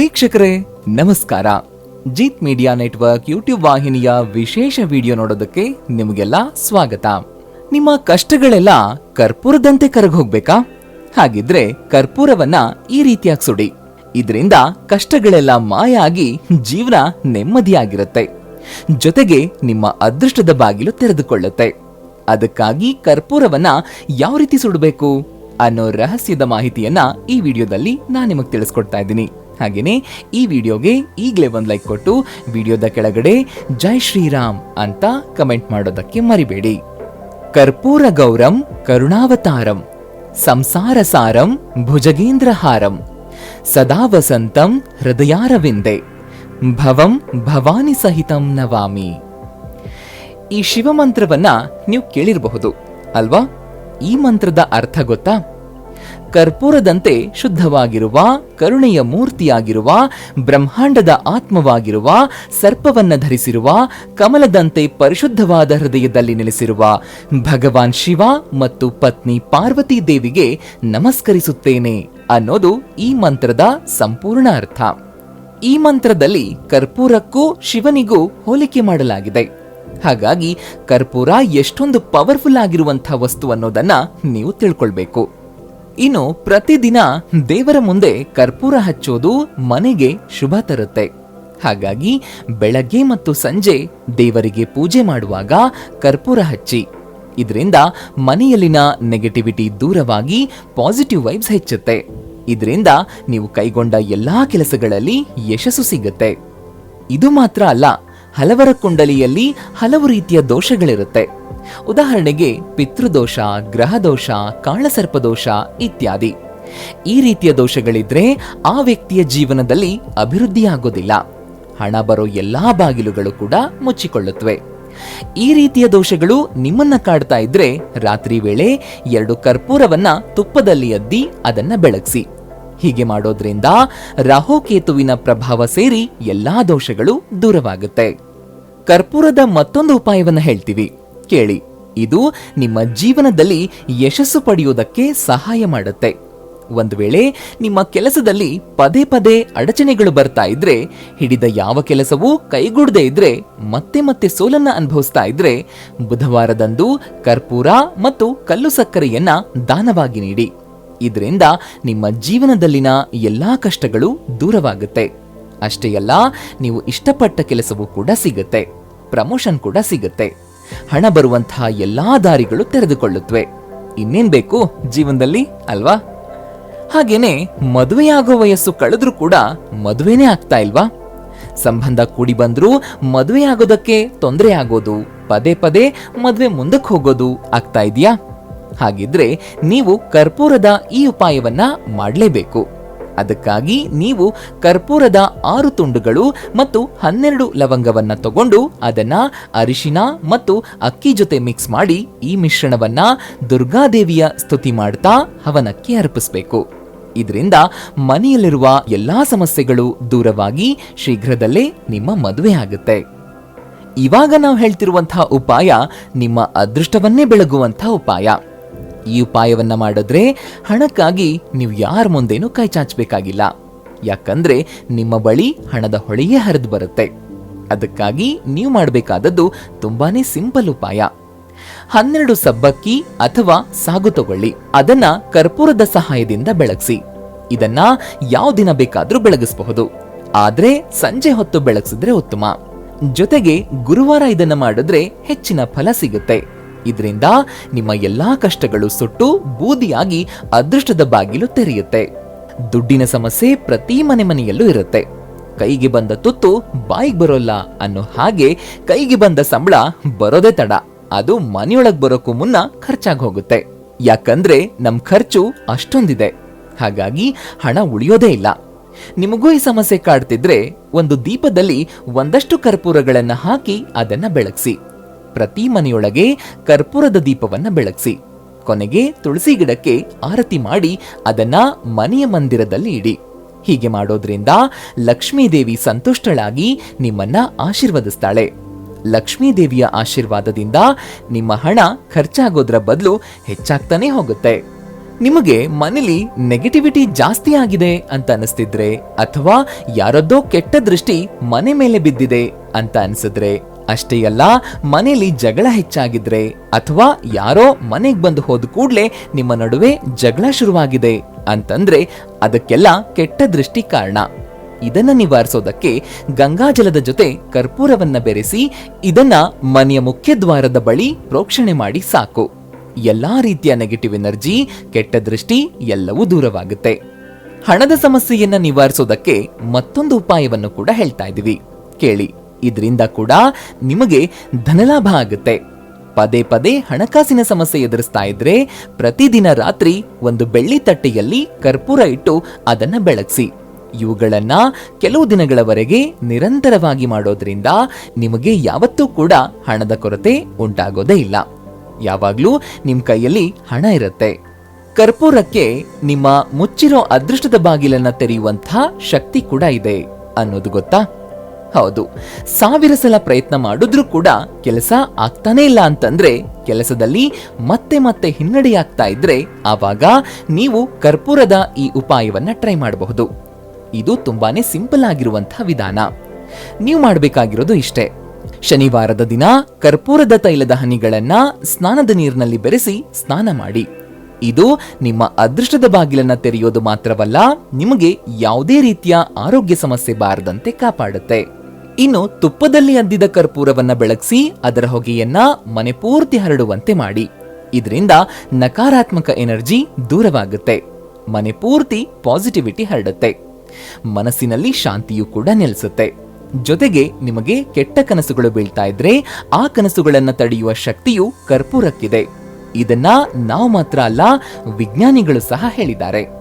ವೀಕ್ಷಕರೇ, ನಮಸ್ಕಾರ. Jeet media network YouTube ವಾಹಿನಿಯ ವಿಶೇಷ ವಿಡಿಯೋ ನೋಡೋದಕ್ಕೆ ನಿಮಗೆಲ್ಲ ಸ್ವಾಗತ. ನಿಮ್ಮ ಕಷ್ಟಗಳೆಲ್ಲ ಕರ್ಪೂರದಂತೆ ಕರಗೋಗ್ಬೇಕಾ? ಹಾಗಿದ್ರೆ ಕರ್ಪೂರವನ್ನ ಈ ರೀತಿಯಾಗಿ ಸುಡಿ. ಇದರಿಂದ ಕಷ್ಟಗಳೆಲ್ಲ ಮಾಯ ಆಗಿ ಜೀವನ ನೆಮ್ಮದಿಯಾಗಿರುತ್ತೆ. ಜೊತೆಗೆ ನಿಮ್ಮ ಅದೃಷ್ಟದ ಬಾಗಿಲು ತೆರೆದುಕೊಳ್ಳುತ್ತೆ. ಅದಕ್ಕಾಗಿ ಕರ್ಪೂರವನ್ನ ಯಾವ ರೀತಿ ಸುಡಬೇಕು ಅನ್ನೋ ರಹಸ್ಯದ ಮಾಹಿತಿಯನ್ನ ಈ ವಿಡಿಯೋದಲ್ಲಿ ನಾನು ನಿಮಗೆ ತಿಳಿಸ್ಕೊಡ್ತಾ ಇದ್ದೀನಿ. ಹಾಗೇನೆ ಈ ವಿಡಿಯೋಗೆ ಈಗಲೇ ಒಂದು ಲೈಕ್ ಕೊಟ್ಟು ವಿಡಿಯೋದ ಕೆಳಗಡೆ ಜೈ ಶ್ರೀರಾಮ್ ಅಂತ ಕಮೆಂಟ್ ಮಾಡೋದಕ್ಕೆ ಮರಿಬೇಡಿ. ಕರ್ಪೂರ ಗೌರಂ, ಕರುಣಾವತಾರಂ, ಸಂಸಾರ ಸಾರಂ ಭುಜಗೇಂದ್ರಹಾರಂ ಸದಾ ವಸಂತಂ, ಹೃದಯಾರವಿಂದೆ, ಭವಂ ಭವಾನಿ ಸಹಿತಂ ನವಾಮಿ. ಈ ಶಿವಮಂತ್ರವನ್ನ ನೀವು ಕೇಳಿರಬಹುದು, ಅಲ್ವಾ? ಈ ಮಂತ್ರದ ಅರ್ಥ ಗೊತ್ತಾ? ಕರ್ಪೂರದಂತೆ ಶುದ್ಧವಾಗಿರುವ, ಕರುಣೆಯ ಮೂರ್ತಿಯಾಗಿರುವ, ಬ್ರಹ್ಮಾಂಡದ ಆತ್ಮವಾಗಿರುವ, ಸರ್ಪವನ್ನ ಧರಿಸಿರುವ, ಕಮಲದಂತೆ ಪರಿಶುದ್ಧವಾದ ಹೃದಯದಲ್ಲಿ ನೆಲೆಸಿರುವ ಭಗವಾನ್ ಶಿವ ಮತ್ತು ಪತ್ನಿ ಪಾರ್ವತಿ ದೇವಿಗೆ ನಮಸ್ಕರಿಸುತ್ತೇನೆ ಅನ್ನೋದು ಈ ಮಂತ್ರದ ಸಂಪೂರ್ಣ ಅರ್ಥ. ಈ ಮಂತ್ರದಲ್ಲಿ ಕರ್ಪೂರಕ್ಕೂ ಶಿವನಿಗೂ ಹೋಲಿಕೆ ಮಾಡಲಾಗಿದೆ. ಹಾಗಾಗಿ ಕರ್ಪೂರ ಎಷ್ಟೊಂದು ಪವರ್ಫುಲ್ ಆಗಿರುವಂಥ ವಸ್ತು ಅನ್ನೋದನ್ನ ನೀವು ತಿಳ್ಕೊಳ್ಬೇಕು. ಇನ್ನು ಪ್ರತಿದಿನ ದೇವರ ಮುಂದೆ ಕರ್ಪೂರ ಹಚ್ಚೋದು ಮನೆಗೆ ಶುಭ ತರುತ್ತೆ. ಹಾಗಾಗಿ ಬೆಳಗ್ಗೆ ಮತ್ತು ಸಂಜೆ ದೇವರಿಗೆ ಪೂಜೆ ಮಾಡುವಾಗ ಕರ್ಪೂರ ಹಚ್ಚಿ. ಇದರಿಂದ ಮನೆಯಲ್ಲಿನ ನೆಗೆಟಿವಿಟಿ ದೂರವಾಗಿ ಪಾಸಿಟಿವ್ ವೈಬ್ಸ್ ಹೆಚ್ಚುತ್ತೆ. ಇದರಿಂದ ನೀವು ಕೈಗೊಂಡ ಎಲ್ಲಾ ಕೆಲಸಗಳಲ್ಲಿ ಯಶಸ್ಸು ಸಿಗುತ್ತೆ. ಇದು ಮಾತ್ರ ಅಲ್ಲ, ಹಲವರ ಕುಂಡಲಿಯಲ್ಲಿ ಹಲವು ರೀತಿಯ ದೋಷಗಳಿರುತ್ತೆ. ಉದಾಹರಣೆಗೆ ಪಿತೃದೋಷ, ಗ್ರಹದೋಷ, ಕಾಳಸರ್ಪದೋಷ ಇತ್ಯಾದಿ. ಈ ರೀತಿಯ ದೋಷಗಳಿದ್ರೆ ಆ ವ್ಯಕ್ತಿಯ ಜೀವನದಲ್ಲಿ ಅಭಿವೃದ್ಧಿಯಾಗೋದಿಲ್ಲ. ಹಣ ಬರೋ ಎಲ್ಲಾ ಬಾಗಿಲುಗಳು ಕೂಡ ಮುಚ್ಚಿಕೊಳ್ಳುತ್ತವೆ. ಈ ರೀತಿಯ ದೋಷಗಳು ನಿಮ್ಮನ್ನ ಕಾಡ್ತಾ ಇದ್ರೆ ರಾತ್ರಿ ವೇಳೆ ಎರಡು ಕರ್ಪೂರವನ್ನ ತುಪ್ಪದಲ್ಲಿ ಅದ್ದಿ ಅದನ್ನ ಬೆಳಗಿಸಿ. ಹೀಗೆ ಮಾಡೋದ್ರಿಂದ ರಾಹುಕೇತುವಿನ ಪ್ರಭಾವ ಸೇರಿ ಎಲ್ಲಾ ದೋಷಗಳು ದೂರವಾಗುತ್ತೆ. ಕರ್ಪೂರದ ಮತ್ತೊಂದು ಉಪಾಯವನ್ನ ಹೇಳ್ತೀವಿ. ಕೇಳಿ. ಇದು ನಿಮ್ಮ ಜೀವನದಲ್ಲಿ ಯಶಸ್ಸು ಪಡೆಯುವುದಕ್ಕೆ ಸಹಾಯ ಮಾಡುತ್ತೆ. ಒಂದು ವೇಳೆ ನಿಮ್ಮ ಕೆಲಸದಲ್ಲಿ ಪದೇ ಪದೇ ಅಡಚಣೆಗಳು ಬರ್ತಾ ಇದ್ರೆ, ಹಿಡಿದ ಯಾವ ಕೆಲಸವೂ ಕೈಗೂಡದೇ ಇದ್ರೆ, ಮತ್ತೆ ಮತ್ತೆ ಸೋಲನ್ನ ಅನುಭವಿಸ್ತಾ ಇದ್ರೆ, ಬುಧವಾರದಂದು ಕರ್ಪೂರ ಮತ್ತು ಕಲ್ಲು ಸಕ್ಕರೆಯನ್ನ ದಾನವಾಗಿ ನೀಡಿ. ಇದರಿಂದ ನಿಮ್ಮ ಜೀವನದಲ್ಲಿನ ಎಲ್ಲಾ ಕಷ್ಟಗಳು ದೂರವಾಗುತ್ತೆ. ಅಷ್ಟೇ ಅಲ್ಲ, ನೀವು ಇಷ್ಟಪಟ್ಟ ಕೆಲಸವೂ ಕೂಡ ಸಿಗುತ್ತೆ. ಪ್ರಮೋಷನ್ ಕೂಡ ಸಿಗುತ್ತೆ. ಹಣ ಬರುವಂತಹ ಎಲ್ಲಾ ದಾರಿಗಳು ತೆರೆದುಕೊಳ್ಳುತ್ತವೆ. ಇನ್ನೇನ್ ಬೇಕು ಜೀವನದಲ್ಲಿ, ಅಲ್ವಾ? ಹಾಗೇನೆ ಮದುವೆಯಾಗೋ ವಯಸ್ಸು ಕಳೆದ್ರೂ ಕೂಡ ಮದುವೆನೇ ಆಗ್ತಾ ಇಲ್ವಾ? ಸಂಬಂಧ ಕೂಡಿ ಬಂದ್ರೂ ಮದುವೆ ಆಗೋದಕ್ಕೆ ತೊಂದರೆ ಆಗೋದು, ಪದೇ ಪದೇ ಮದುವೆ ಮುಂದಕ್ಕೆ ಹೋಗೋದು ಆಗ್ತಾ ಇದೆಯಾ? ಹಾಗಿದ್ರೆ ನೀವು ಕರ್ಪೂರದ ಈ ಉಪಾಯವನ್ನ ಮಾಡಲೇಬೇಕು. ಅದಕ್ಕಾಗಿ ನೀವು ಕರ್ಪೂರದ ಆರು ತುಂಡುಗಳು ಮತ್ತು ಹನ್ನೆರಡು ಲವಂಗವನ್ನ ತಗೊಂಡು ಅದನ್ನ ಅರಿಶಿನ ಮತ್ತು ಅಕ್ಕಿ ಜೊತೆ ಮಿಕ್ಸ್ ಮಾಡಿ ಈ ಮಿಶ್ರಣವನ್ನ ದುರ್ಗಾದೇವಿಯ ಸ್ತುತಿ ಮಾಡ್ತಾ ಹವನಕ್ಕೆ ಅರ್ಪಿಸಬೇಕು. ಇದರಿಂದ ಮನೆಯಲ್ಲಿರುವ ಎಲ್ಲಾ ಸಮಸ್ಯೆಗಳು ದೂರವಾಗಿ ಶೀಘ್ರದಲ್ಲೇ ನಿಮ್ಮ ಮದುವೆ ಆಗುತ್ತೆ. ಇವಾಗ ನಾವು ಹೇಳ್ತಿರುವಂತಹ ಉಪಾಯ ನಿಮ್ಮ ಅದೃಷ್ಟವನ್ನೇ ಬೆಳಗುವಂತಹ ಉಪಾಯ. ಈ ಉಪಾಯವನ್ನ ಮಾಡಿದ್ರೆ ಹಣಕ್ಕಾಗಿ ನೀವು ಯಾರ ಮುಂದೇನೂ ಕೈ ಚಾಚಬೇಕಾಗಿಲ್ಲ. ಯಾಕಂದ್ರೆ ನಿಮ್ಮ ಬಳಿ ಹಣದ ಹೊಳೆಯೇ ಹರಿದು ಬರುತ್ತೆ. ಅದಕ್ಕಾಗಿ ನೀವು ಮಾಡಬೇಕಾದದ್ದು ತುಂಬಾನೇ ಸಿಂಪಲ್ ಉಪಾಯ. ಹನ್ನೆರಡು ಸಬ್ಬಕ್ಕಿ ಅಥವಾ ಸಾಗು ತಗೊಳ್ಳಿ. ಅದನ್ನ ಕರ್ಪೂರದ ಸಹಾಯದಿಂದ ಬೆಳಗಿಸಿ. ಇದನ್ನ ಯಾವ ದಿನ ಬೇಕಾದ್ರೂ ಬೆಳಗಿಸಬಹುದು. ಆದ್ರೆ ಸಂಜೆ ಹೊತ್ತು ಬೆಳಗಿಸಿದ್ರೆ ಉತ್ತಮ. ಜೊತೆಗೆ ಗುರುವಾರ ಇದನ್ನ ಮಾಡಿದ್ರೆ ಹೆಚ್ಚಿನ ಫಲ ಸಿಗುತ್ತೆ. ಇದರಿಂದ ನಿಮ್ಮ ಎಲ್ಲಾ ಕಷ್ಟಗಳು ಸುಟ್ಟು ಬೂದಿಯಾಗಿ ಅದೃಷ್ಟದ ಬಾಗಿಲು ತೆರೆಯುತ್ತೆ. ದುಡ್ಡಿನ ಸಮಸ್ಯೆ ಪ್ರತಿ ಮನೆ ಮನೆಯಲ್ಲೂ ಇರುತ್ತೆ. ಕೈಗೆ ಬಂದ ತುತ್ತು ಬಾಯಿಗೆ ಬರೋಲ್ಲ ಅನ್ನೋ ಹಾಗೆ ಕೈಗೆ ಬಂದ ಸಂಬಳ ಬರೋದೇ ತಡ. ಅದು ಮನೆಯೊಳಗ್ ಬರೋಕ್ಕೂ ಮುನ್ನ ಖರ್ಚಾಗಿ ಹೋಗುತ್ತೆ. ಯಾಕಂದ್ರೆ ನಮ್ ಖರ್ಚು ಅಷ್ಟೊಂದಿದೆ. ಹಾಗಾಗಿ ಹಣ ಉಳಿಯೋದೇ ಇಲ್ಲ. ನಿಮಗೂ ಈ ಸಮಸ್ಯೆ ಕಾಡ್ತಿದ್ರೆ ಒಂದು ದೀಪದಲ್ಲಿ ಒಂದಷ್ಟು ಕರ್ಪೂರಗಳನ್ನ ಹಾಕಿ ಅದನ್ನ ಬೆಳಗಿಸಿ. ಪ್ರತಿ ಮನೆಯೊಳಗೆ ಕರ್ಪೂರದ ದೀಪವನ್ನ ಬೆಳಗಿಸಿ. ಕೊನೆಗೆ ತುಳಸಿ ಗಿಡಕ್ಕೆ ಆರತಿ ಮಾಡಿ ಅದನ್ನ ಮನೆಯ ಮಂದಿರದಲ್ಲಿ ಇಡಿ. ಹೀಗೆ ಮಾಡೋದ್ರಿಂದ ಲಕ್ಷ್ಮೀದೇವಿ ಸಂತುಷ್ಟಳಾಗಿ ನಿಮ್ಮನ್ನ ಆಶೀರ್ವದಿಸ್ತಾಳೆ. ಲಕ್ಷ್ಮೀದೇವಿಯ ಆಶೀರ್ವಾದದಿಂದ ನಿಮ್ಮ ಹಣ ಖರ್ಚಾಗೋದ್ರ ಬದಲು ಹೆಚ್ಚಾಗ್ತಾನೆ ಹೋಗುತ್ತೆ. ನಿಮಗೆ ಮನೇಲಿ ನೆಗೆಟಿವಿಟಿ ಜಾಸ್ತಿ ಆಗಿದೆ ಅಂತ ಅನಿಸ್ತಿದ್ರೆ ಅಥವಾ ಯಾರದ್ದೋ ಕೆಟ್ಟ ದೃಷ್ಟಿ ಮನೆ ಮೇಲೆ ಬಿದ್ದಿದೆ ಅಂತ ಅನ್ಸಿದ್ರೆ ಅಷ್ಟೇ ಅಲ್ಲ, ಮನೆಯಲ್ಲಿ ಜಗಳ ಹೆಚ್ಚಾಗಿದ್ರೆ ಅಥವಾ ಯಾರೋ ಮನೆಗೆ ಬಂದು ಹೋದ ಕೂಡಲೇ ನಿಮ್ಮ ನಡುವೆ ಜಗಳ ಶುರುವಾಗಿದೆ ಅಂತಂದ್ರೆ ಅದಕ್ಕೆಲ್ಲ ಕೆಟ್ಟ ದೃಷ್ಟಿ ಕಾರಣ. ಇದನ್ನ ನಿವಾರಿಸೋದಕ್ಕೆ ಗಂಗಾಜಲದ ಜೊತೆ ಕರ್ಪೂರವನ್ನ ಬೆರೆಸಿ ಇದನ್ನ ಮನೆಯ ಮುಖ್ಯ ದ್ವಾರದ ಬಳಿ ಪ್ರೋಕ್ಷಣೆ ಮಾಡಿ ಸಾಕು. ಎಲ್ಲಾ ರೀತಿಯ ನೆಗೆಟಿವ್ ಎನರ್ಜಿ ಕೆಟ್ಟ ದೃಷ್ಟಿ ಎಲ್ಲವೂ ದೂರವಾಗುತ್ತೆ. ಹಣದ ಸಮಸ್ಯೆಯನ್ನ ನಿವಾರಿಸೋದಕ್ಕೆ ಮತ್ತೊಂದು ಉಪಾಯವನ್ನು ಕೂಡ ಹೇಳ್ತಾ ಇದೀವಿ ಕೇಳಿ. ಇದರಿಂದ ಕೂಡ ನಿಮಗೆ ಧನಲಾಭ ಆಗುತ್ತೆ. ಪದೇ ಪದೇ ಹಣಕಾಸಿನ ಸಮಸ್ಯೆ ಎದುರಿಸ್ತಾ ಇದ್ರೆ ಪ್ರತಿದಿನ ರಾತ್ರಿ ಒಂದು ಬೆಳ್ಳಿ ತಟ್ಟೆಯಲ್ಲಿ ಕರ್ಪೂರ ಇಟ್ಟು ಅದನ್ನ ಬೆಳಗಿಸಿ. ಇವುಗಳನ್ನ ಕೆಲವು ದಿನಗಳವರೆಗೆ ನಿರಂತರವಾಗಿ ಮಾಡೋದ್ರಿಂದ ನಿಮಗೆ ಯಾವತ್ತೂ ಕೂಡ ಹಣದ ಕೊರತೆ ಉಂಟಾಗೋದೇ ಇಲ್ಲ. ಯಾವಾಗಲೂ ನಿಮ್ಮ ಕೈಯಲ್ಲಿ ಹಣ ಇರುತ್ತೆ. ಕರ್ಪೂರಕ್ಕೆ ನಿಮ್ಮ ಮುಚ್ಚಿರೋ ಅದೃಷ್ಟದ ಬಾಗಿಲನ್ನ ತೆರೆಯುವಂಥ ಶಕ್ತಿ ಕೂಡ ಇದೆ ಅನ್ನೋದು ಗೊತ್ತಾ? ಹೌದು. ಸಾವಿರ ಸಲ ಪ್ರಯತ್ನ ಮಾಡಿದ್ರೂ ಕೂಡ ಕೆಲಸ ಆಗ್ತಾನೇ ಇಲ್ಲ ಅಂತಂದ್ರೆ ಕೆಲಸದಲ್ಲಿ ಮತ್ತೆ ಮತ್ತೆ ಹಿನ್ನಡೆಯಾಗ್ತಾ ಇದ್ರೆ ಆವಾಗ ನೀವು ಕರ್ಪೂರದ ಈ ಉಪಾಯವನ್ನ ಟ್ರೈ ಮಾಡಬಹುದು. ಇದು ತುಂಬಾನೇ ಸಿಂಪಲ್ ಆಗಿರುವಂತಹ ವಿಧಾನ. ನೀವು ಮಾಡಬೇಕಾಗಿರೋದು ಇಷ್ಟೇ. ಶನಿವಾರದ ದಿನ ಕರ್ಪೂರದ ತೈಲದ ಹನಿಗಳನ್ನ ಸ್ನಾನದ ನೀರಿನಲ್ಲಿ ಬೆರೆಸಿ ಸ್ನಾನ ಮಾಡಿ. ಇದು ನಿಮ್ಮ ಅದೃಷ್ಟದ ಬಾಗಿಲನ್ನ ತೆರೆಯೋದು ಮಾತ್ರವಲ್ಲ, ನಿಮಗೆ ಯಾವುದೇ ರೀತಿಯ ಆರೋಗ್ಯ ಸಮಸ್ಯೆ ಬಾರದಂತೆ ಕಾಪಾಡುತ್ತೆ. ಇನ್ನು ತುಪ್ಪದಲ್ಲಿ ಅದ್ದಿದ ಕರ್ಪೂರವನ್ನ ಬೆಳಗಿಸಿ ಅದರ ಹೊಗೆಯನ್ನ ಮನೆ ಪೂರ್ತಿ ಹರಡುವಂತೆ ಮಾಡಿ. ಇದರಿಂದ ನಕಾರಾತ್ಮಕ ಎನರ್ಜಿ ದೂರವಾಗುತ್ತೆ. ಮನೆ ಪೂರ್ತಿ ಪಾಸಿಟಿವಿಟಿ ಹರಡುತ್ತೆ. ಮನಸ್ಸಿನಲ್ಲಿ ಶಾಂತಿಯೂ ಕೂಡ ನೆಲೆಸುತ್ತೆ. ಜೊತೆಗೆ ನಿಮಗೆ ಕೆಟ್ಟ ಕನಸುಗಳು ಬೀಳ್ತಾ ಇದ್ರೆ ಆ ಕನಸುಗಳನ್ನು ತಡೆಯುವ ಶಕ್ತಿಯು ಕರ್ಪೂರಕ್ಕಿದೆ. ಇದನ್ನ ನಾವು ಮಾತ್ರ ಅಲ್ಲ, ವಿಜ್ಞಾನಿಗಳು ಸಹ ಹೇಳಿದ್ದಾರೆ.